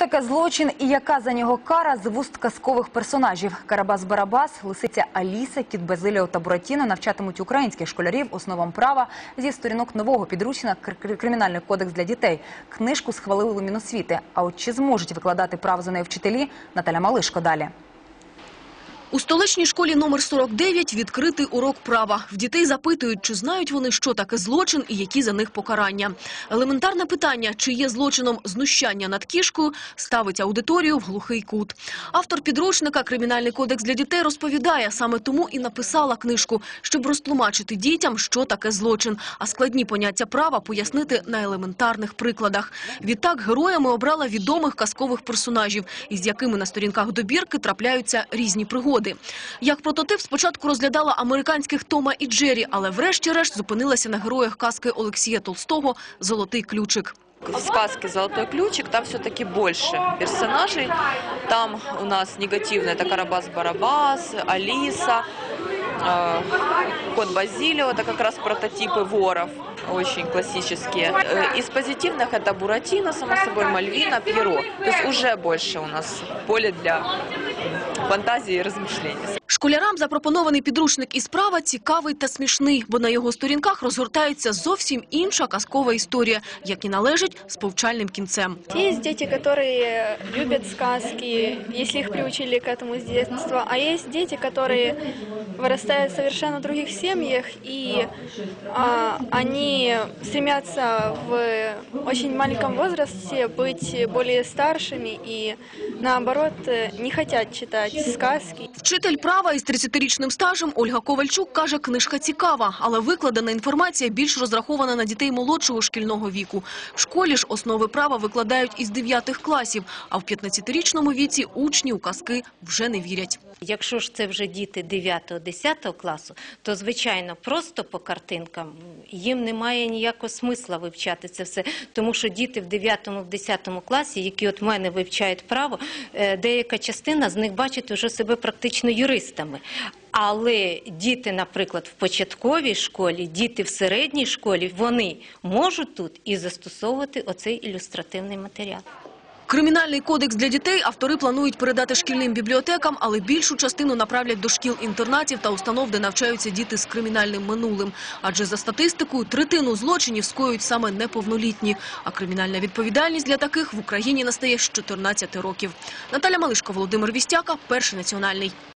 таке злочин і яка за нього кара з вуст казкових персонажів? Карабас Барабас, лисиця Аліса, кіт Базиліо та Буратіно навчатимуть українських школярів основам права зі сторінок нового підручника «Кр- «Кримінальний кодекс для дітей». Книжку схвалили у. А от чи зможуть викладати право за нею вчителі? Наталя Малишко далі. У столичній школі номер 49 відкритий урок права. В дітей запитують, чи знають вони, що таке злочин і які за них покарання. Елементарне питання, чи є злочином знущання над кішкою, ставить аудиторію в глухий кут. Автор підручника «Кримінальний кодекс для дітей» розповідає, саме тому і написала книжку, щоб розтлумачити дітям, що таке злочин, а складні поняття права пояснити на елементарних прикладах. Відтак героями обрала відомих казкових персонажів, із якими на сторінках добірки трапляються різні пригоди Як прототип спочатку розглядала американських Тома і Джері, але врешті-решт зупинилася на героях казки Олексія Толстого «Золотий ключик». В сказке «Золотой ключик» там все-таки больше персонажей. Там у нас негативно это Карабас-Барабас, Алиса, э, Кот Базилио, это как раз прототипы воров, очень классические. Э, Из позитивных это Буратино, само собой, Мальвина, Пьеро. То есть уже больше у нас поле для фантазии и размышлений. Школярам запропонований підручник із права цікавий та смішний, бо на його сторінках розгортається зовсім інша казкова історія, як і належить з повчальним кінцем. Есть дети, которые любят сказки, если их приучили к этому с детства, а есть дети, которые вырастают в совершенно других семьях, и а, они стремятся в очень маленьком возрасте быть более старшими и, наоборот, не хотят читать сказки. Вчитель права із 30-річним стажем Ольга Ковальчук каже, книжка цікава, але викладена інформація більш розрахована на дітей молодшого шкільного віку. В школі ж основи права викладають із 9 класів, а в 15-річному віці учні у казки вже не вірять. Якщо ж це вже діти 9-10 класу, то звичайно просто по картинкам їм немає ніякого смисла вивчати це все, тому що діти в 9-10 класі, які от мене вивчають право, е, деяка частина з них бачить уже себе практично юристами. Але діти, наприклад, в початковій школі, діти в середній школі, вони можуть тут і застосовувати оцей ілюстративний матеріал. Кримінальний кодекс для дітей автори планують передати шкільним бібліотекам, але більшу частину направлять до шкіл-інтернатів та установ, де навчаються діти з кримінальним минулим. Адже за статистикою третину злочинів скоюють саме неповнолітні. А кримінальна відповідальність для таких в Україні настає з 14 років. Наталя Малишко, Володимир Вістяка, Перший національний.